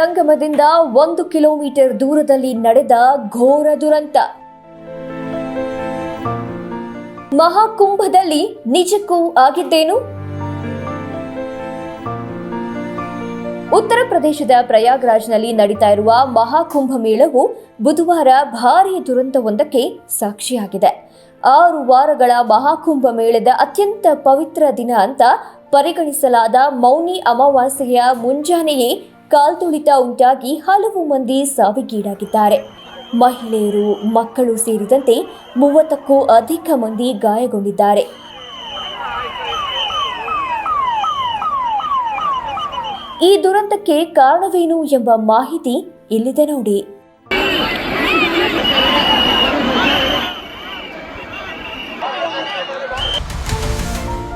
ಸಂಗಮದಿಂದ ಒಂದು ಕಿಲೋಮೀಟರ್ ದೂರದಲ್ಲಿ ನಡೆದ ಘೋರ ದುರಂತ. ಮಹಾಕುಂಭದಲ್ಲಿ ನಿಜಕ್ಕೂ ಆಗಿದ್ದೇನು? ಉತ್ತರ ಪ್ರದೇಶದ ಪ್ರಯಾಗ್ರಾಜ್ನಲ್ಲಿ ನಡೀತಾ ಇರುವ ಮಹಾಕುಂಭ ಮೇಳವು ಬುಧವಾರ ಭಾರೀ ದುರಂತವೊಂದಕ್ಕೆ ಸಾಕ್ಷಿಯಾಗಿದೆ. ಆರು ವಾರಗಳ ಮಹಾಕುಂಭ ಮೇಳದ ಅತ್ಯಂತ ಪವಿತ್ರ ದಿನ ಅಂತ ಪರಿಗಣಿಸಲಾದ ಮೌನಿ ಅಮಾವಾಸ್ಯೆಯ ಮುಂಜಾನೆಯೇ ಕಾಲ್ತುಳಿತ ಉಂಟಾಗಿ ಹಲವು ಮಂದಿ ಸಾವಿಗೀಡಾಗಿದ್ದಾರೆ. ಮಹಿಳೆಯರು, ಮಕ್ಕಳು ಸೇರಿದಂತೆ ಮೂವತ್ತಕ್ಕೂ ಅಧಿಕ ಮಂದಿ ಗಾಯಗೊಂಡಿದ್ದಾರೆ. ಈ ದುರಂತಕ್ಕೆ ಕಾರಣವೇನು ಎಂಬ ಮಾಹಿತಿ ಇಲ್ಲಿದೆ ನೋಡಿ.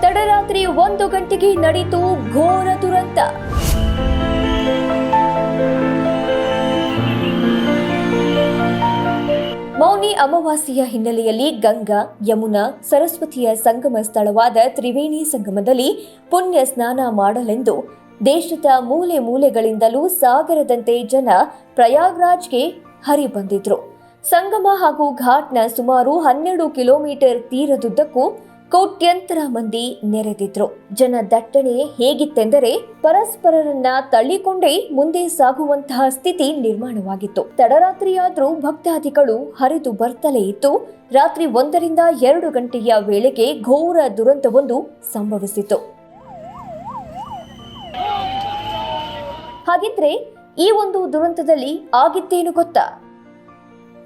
ತಡರಾತ್ರಿ ಒಂದು ಗಂಟೆಗೆ ನಡೆಯಿತು ಘೋರ ದುರಂತ. ಅಮಾವಾಸ್ಯೆಯ ಹಿನ್ನೆಲೆಯಲ್ಲಿ ಗಂಗಾ, ಯಮುನಾ, ಸರಸ್ವತಿಯ ಸಂಗಮ ಸ್ಥಳವಾದ ತ್ರಿವೇಣಿ ಸಂಗಮದಲ್ಲಿ ಪುಣ್ಯ ಸ್ನಾನ ಮಾಡಲೆಂದು ದೇಶದ ಮೂಲೆ ಮೂಲೆಗಳಿಂದಲೂ ಸಾಗರದಂತೆ ಜನ ಪ್ರಯಾಗ್ರಾಜ್ಗೆ ಹರಿಬಂದಿದ್ರು. ಸಂಗಮ ಹಾಗೂ ಘಾಟ್ನ ಸುಮಾರು ಹನ್ನೆರಡು ಕಿಲೋಮೀಟರ್ ತೀರದುದ್ದಕ್ಕೂ ಕೋಟ್ಯಂತರ ಮಂದಿ ನೆರೆದಿದ್ರು. ಜನ ದಟ್ಟಣೆ ಹೇಗಿತ್ತೆಂದರೆ ಪರಸ್ಪರರನ್ನ ತಳ್ಳಿಕೊಂಡೇ ಮುಂದೆ ಸಾಗುವಂತಹ ಸ್ಥಿತಿ ನಿರ್ಮಾಣವಾಗಿತ್ತು. ತಡರಾತ್ರಿಯಾದ್ರೂ ಭಕ್ತಾದಿಗಳು ಹರಿದು ಬರ್ತಲೇ ಇತ್ತು. ರಾತ್ರಿ ಒಂದರಿಂದ ಎರಡು ಗಂಟೆಯ ವೇಳೆಗೆ ಘೋರ ದುರಂತವೊಂದು ಸಂಭವಿಸಿತು ಹಾಗಿದ್ರೆ ಈ ಒಂದು ದುರಂತದಲ್ಲಿ ಆಗಿದ್ದೇನು ಗೊತ್ತಾ?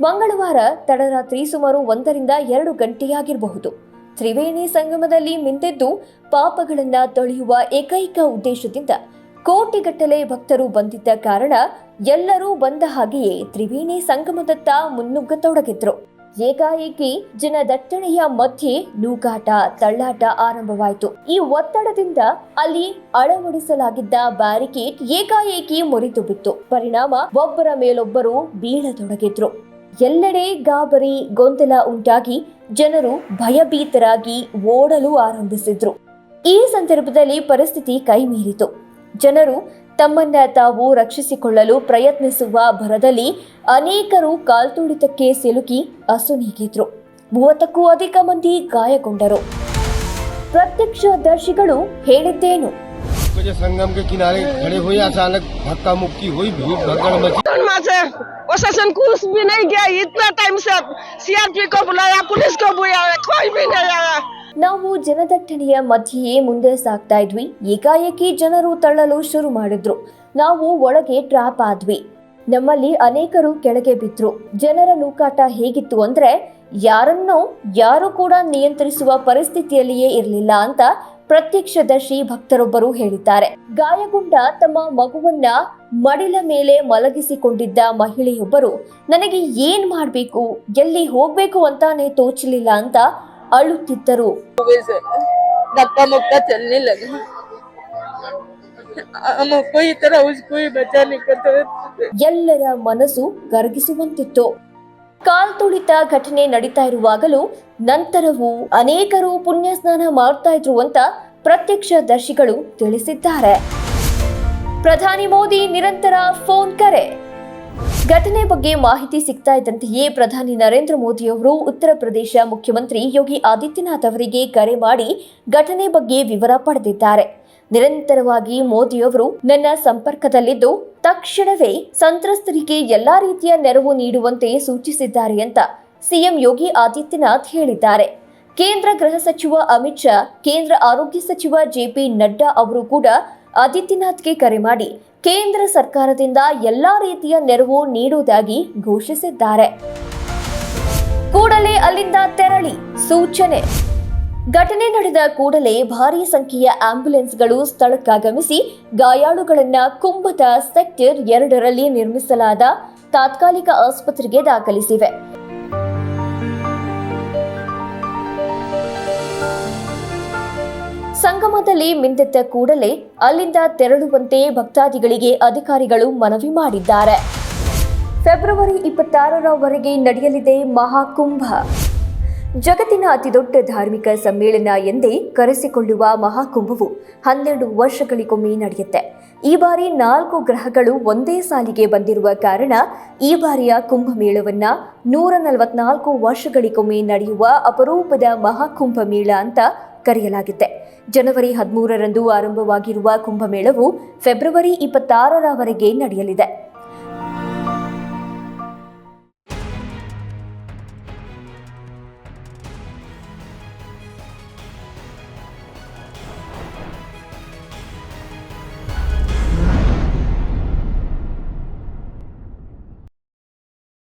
ಮಂಗಳವಾರ ತಡರಾತ್ರಿ ಸುಮಾರು ಒಂದರಿಂದ ಎರಡು ಗಂಟೆಯಾಗಿರಬಹುದು. ತ್ರಿವೇಣಿ ಸಂಗಮದಲ್ಲಿ ಮಿಂದೆದ್ದು ಪಾಪಗಳನ್ನ ತೊಳೆಯುವ ಏಕೈಕ ಉದ್ದೇಶದಿಂದ ಕೋಟಿಗಟ್ಟಲೆ ಭಕ್ತರು ಬಂದಿದ್ದ ಕಾರಣ ಎಲ್ಲರೂ ಬಂದ ಹಾಗೆಯೇ ತ್ರಿವೇಣಿ ಸಂಗಮದತ್ತ ಮುನ್ನುಗ್ಗತೊಡಗಿದ್ರು. ಏಕಾಏಕಿ ಜನ ದಟ್ಟಣೆಯ ಮಧ್ಯೆ ನೂಕಾಟ ತಳ್ಳಾಟ ಆರಂಭವಾಯಿತು. ಈ ಒತ್ತಡದಿಂದ ಅಲ್ಲಿ ಅಳವಡಿಸಲಾಗಿದ್ದ ಬ್ಯಾರಿಕೇಡ್ ಏಕಾಏಕಿ ಮುರಿದು ಬಿತ್ತು ಪರಿಣಾಮ ಒಬ್ಬರ ಮೇಲೊಬ್ಬರು ಬೀಳತೊಡಗಿದ್ರು. ಎಲ್ಲೆಡೆ ಗಾಬರಿ, ಗೊಂದಲ ಉಂಟಾಗಿ ಜನರು ಭಯಭೀತರಾಗಿ ಓಡಲು ಆರಂಭಿಸಿದ್ರು. ಈ ಸಂದರ್ಭದಲ್ಲಿ ಪರಿಸ್ಥಿತಿ ಕೈಮೀರಿತು. ಜನರು ತಮ್ಮನ್ನ ತಾವು ರಕ್ಷಿಸಿಕೊಳ್ಳಲು ಪ್ರಯತ್ನಿಸುವ ಭರದಲ್ಲಿ ಅನೇಕರು ಕಾಲ್ತುಳಿತಕ್ಕೆ ಸಿಲುಕಿ ಅಸುನೀಗಿದ್ರು ಮೂವತ್ತಕ್ಕೂ ಅಧಿಕ ಮಂದಿ ಗಾಯಗೊಂಡರು. ಪ್ರತ್ಯಕ್ಷದರ್ಶಿಗಳು ಹೇಳಿದ್ದೇನು? मुझे संगम के किनारे खड़े हुए अचानक धक्का मुक्की हुई भीड़ भगड़ मची वहाँ से प्रशासन कुछ भी नहीं गया इतना टाइम से सीआरपी को बुलाया पुलिस को बुलाया कोई भी नहीं आया ನಾವು ಜನದಟ್ಟಣೆಯ ಮಧ್ಯೆಯೇ ಮುಂದೆ ಸಾಗ್ತಾ ಇದ್ವಿ ಏಕಾಏಕಿ ಜನರು ತಳ್ಳಲು ಶುರು ಮಾಡಿದ್ರು ನಾವು ಒಳಗೆ ಟ್ರಾಪ್ ಆದ್ವಿ ನಮ್ಮಲ್ಲಿ ಅನೇಕರು ಕೆಳಗೆ ಬಿದ್ರು. ಜನರ ನೂಕಾಟ ಹೇಗಿತ್ತು ಅಂದ್ರೆ, ಯಾರನ್ನು ಯಾರು ಕೂಡ ನಿಯಂತ್ರಿಸುವ ಪರಿಸ್ಥಿತಿಯಲ್ಲಿಯೇ ಇರಲಿಲ್ಲ ಅಂತ ಪ್ರತ್ಯಕ್ಷದರ್ಶಿ ಭಕ್ತರೊಬ್ಬರು ಹೇಳಿದ್ದಾರೆ. ಗಾಯಗೊಂಡ ತಮ್ಮ ಮಗುವನ್ನ ಮಡಿಲ ಮೇಲೆ ಮಲಗಿಸಿಕೊಂಡಿದ್ದ ಮಹಿಳೆಯೊಬ್ಬರು, ನನಗೆ ಏನ್ ಮಾಡ್ಬೇಕು? ಎಲ್ಲಿ ಹೋಗ್ಬೇಕು ಅಂತಾನೆ ತೋಚಲಿಲ್ಲ ಅಂತ ಅಳುತ್ತಿದ್ದರು. ಈ ತರ ಎಲ್ಲರ ಮನಸ್ಸು ಕರಗಿಸುವಂತಿತ್ತು ಕಾಲ್ತುಳಿತ ಘಟನೆ ನಡೀತಾ ಇರುವಾಗಲೂ ನಂತರವೂ ಅನೇಕರು ಪುಣ್ಯ ಸ್ನಾನ ಮಾಡ್ತಾ ಇದ್ರು ಅಂತ ಪ್ರತ್ಯಕ್ಷ ದರ್ಶಿಗಳು ತಿಳಿಸಿದ್ದಾರೆ. ಪ್ರಧಾನಿ ಮೋದಿ ನಿರಂತರ ಫೋನ್ ಕರೆ. ಘಟನೆ ಬಗ್ಗೆ ಮಾಹಿತಿ ಸಿಗ್ತಾ ಇದ್ದಂತೆಯೇ ಪ್ರಧಾನಿ ನರೇಂದ್ರ ಮೋದಿಯವರು ಉತ್ತರ ಪ್ರದೇಶ ಮುಖ್ಯಮಂತ್ರಿ ಯೋಗಿ ಆದಿತ್ಯನಾಥ್ ಅವರಿಗೆ ಕರೆ ಮಾಡಿ ಘಟನೆ ಬಗ್ಗೆ ವಿವರ ಪಡೆದಿದ್ದಾರೆ. ನಿರಂತರವಾಗಿ ಮೋದಿಯವರು ನನ್ನ ಸಂಪರ್ಕದಲ್ಲಿದ್ದು, ತಕ್ಷಣವೇ ಸಂತ್ರಸ್ತರಿಗೆ ಎಲ್ಲಾ ರೀತಿಯ ನೆರವು ನೀಡುವಂತೆ ಸೂಚಿಸಿದ್ದಾರೆ ಅಂತ ಸಿಎಂ ಯೋಗಿ ಆದಿತ್ಯನಾಥ್ ಹೇಳಿದ್ದಾರೆ. ಕೇಂದ್ರ ಗೃಹ ಸಚಿವ ಅಮಿತ್ ಶಾ, ಕೇಂದ್ರ ಆರೋಗ್ಯ ಸಚಿವ ಜೆಪಿ ನಡ್ಡಾ ಅವರು ಕೂಡ ಆದಿತ್ಯನಾಥ್ಗೆ ಕರೆ ಮಾಡಿ ಕೇಂದ್ರ ಸರ್ಕಾರದಿಂದ ಎಲ್ಲಾ ರೀತಿಯ ನೆರವು ನೀಡುವುದಾಗಿ ಘೋಷಿಸಿದ್ದಾರೆ. ಕೂಡಲೇ ಅಲ್ಲಿಂದ ತೆರಳಿ, ಸೂಚನೆ. ಘಟನೆ ನಡೆದ ಕೂಡಲೇ ಭಾರೀ ಸಂಖ್ಯೆಯ ಆಂಬ್ಯುಲೆನ್ಸ್ಗಳು ಸ್ಥಳಕ್ಕಾಗಮಿಸಿ ಗಾಯಾಳುಗಳನ್ನ ಕುಂಭದ ಸೆಕ್ಟರ್ ಎರಡರಲ್ಲಿ ನಿರ್ಮಿಸಲಾದ ತಾತ್ಕಾಲಿಕ ಆಸ್ಪತ್ರೆಗೆ ದಾಖಲಿಸಿವೆ. ಸಂಗಮದಲ್ಲಿ ಮಿಂದೆತ್ತ ಕೂಡಲೇ ಅಲ್ಲಿಂದ ತೆರಳುವಂತೆ ಭಕ್ತಾದಿಗಳಿಗೆ ಅಧಿಕಾರಿಗಳು ಮನವಿ ಮಾಡಿದ್ದಾರೆ. ಫೆಬ್ರವರಿ ಇಪ್ಪತ್ತಾರರವರೆಗೆ ನಡೆಯಲಿದೆ ಮಹಾಕುಂಭ. ಜಗತ್ತಿನ ಅತಿದೊಡ್ಡ ಧಾರ್ಮಿಕ ಸಮ್ಮೇಳನ ಎಂದೇ ಕರೆಸಿಕೊಳ್ಳುವ ಮಹಾಕುಂಭವು ಹನ್ನೆರಡು ವರ್ಷಗಳಿಗೊಮ್ಮೆ ನಡೆಯುತ್ತೆ. ಈ ಬಾರಿ ನಾಲ್ಕು ಗ್ರಹಗಳು ಒಂದೇ ಸಾಲಿಗೆ ಬಂದಿರುವ ಕಾರಣ ಈ ಬಾರಿಯ ಕುಂಭಮೇಳವನ್ನ ನೂರ ನಲವತ್ನಾಲ್ಕು ವರ್ಷಗಳಿಗೊಮ್ಮೆ ನಡೆಯುವ ಅಪರೂಪದ ಮಹಾಕುಂಭ ಮೇಳ ಅಂತ ಕರೆಯಲಾಗಿದೆ ಜನವರಿ ಹದಿಮೂರರಂದು ಆರಂಭವಾಗಿರುವ ಕುಂಭಮೇಳವು ಫೆಬ್ರವರಿ ಇಪ್ಪತ್ತಾರರವರೆಗೆ ನಡೆಯಲಿದೆ.